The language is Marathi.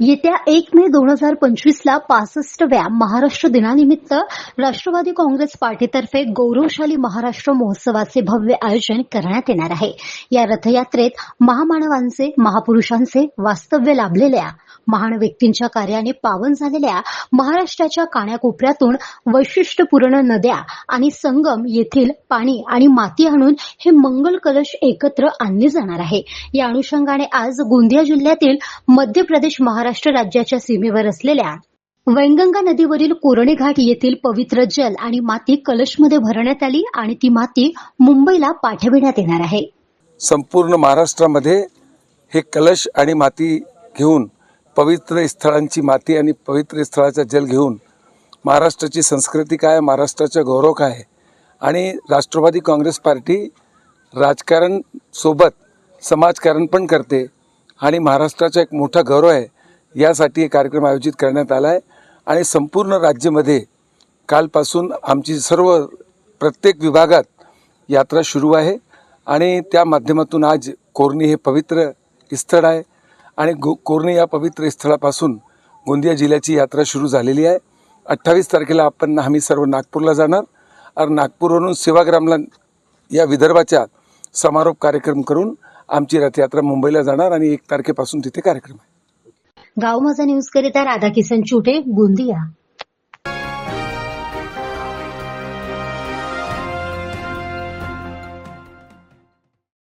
येत्या एक मे दोन हजार पंचवीसला पासष्टव्या महाराष्ट्र दिनानिमित्त राष्ट्रवादी काँग्रेस पार्टीतर्फे गौरवशाली महाराष्ट्र महोत्सवाचे भव्य आयोजन करण्यात येणार आहे. या रथयात्रेत महामानवांचे महापुरुषांचे वास्तव्य लाभलेल्या महान व्यक्तींच्या कार्याने पावन झालेल्या महाराष्ट्राच्या काण्याकोपऱ्यातून वैशिष्ट्यपूर्ण नद्या आणि संगम येथील पाणी आणि माती आणून हे मंगल कलश एकत्र आणले जाणार आहे. या अनुषंगाने आज गोंदिया जिल्ह्यातील मध्य प्रदेश महाराष्ट्र राज्याच्या सीमेवर असलेल्या वैनगंगा नदीवरील कोरणे घाट येथील पवित्र जल आणि माती कलशमध्ये भरण्यात आली आणि ती माती मुंबईला पाठविण्यात येणार आहे. संपूर्ण महाराष्ट्रामध्ये हे कलश आणि माती घेऊन पवित्र स्थळांची माती आणि पवित्र स्थळाचा जल घेऊन महाराष्ट्राची संस्कृती काय महाराष्ट्राचा गौरव काय आणि राष्ट्रवादी काँग्रेस पार्टी राजकारण सोबत समाजकारण पण करते आणि महाराष्ट्राचा एक मोठा गौरव आहे. यासाठी हे कार्यक्रम आयोजित करण्यात आला आहे. आणि संपूर्ण राज्यामध्ये कालपासून आमची सर्व प्रत्येक विभागात यात्रा सुरू आहे. आणि त्या माध्यमातून आज कोरणी हे पवित्र स्थळ आहे. आणि गो कोरणी या पवित्र स्थळापासून गोंदिया जिल्ह्याची यात्रा सुरू झालेली आहे. अठ्ठावीस तारखेला आपण आम्ही सर्व नागपूरला जाणार. आणि नागपूरवरून सेवाग्रामला या विदर्भाच्या समारोप कार्यक्रम करून आमची रथयात्रा मुंबईला जाणार. आणि एक तारखेपासून तिथे कार्यक्रम आहे. गाव माझा न्यूज करिता राधाकिसन चुटे गोंदिया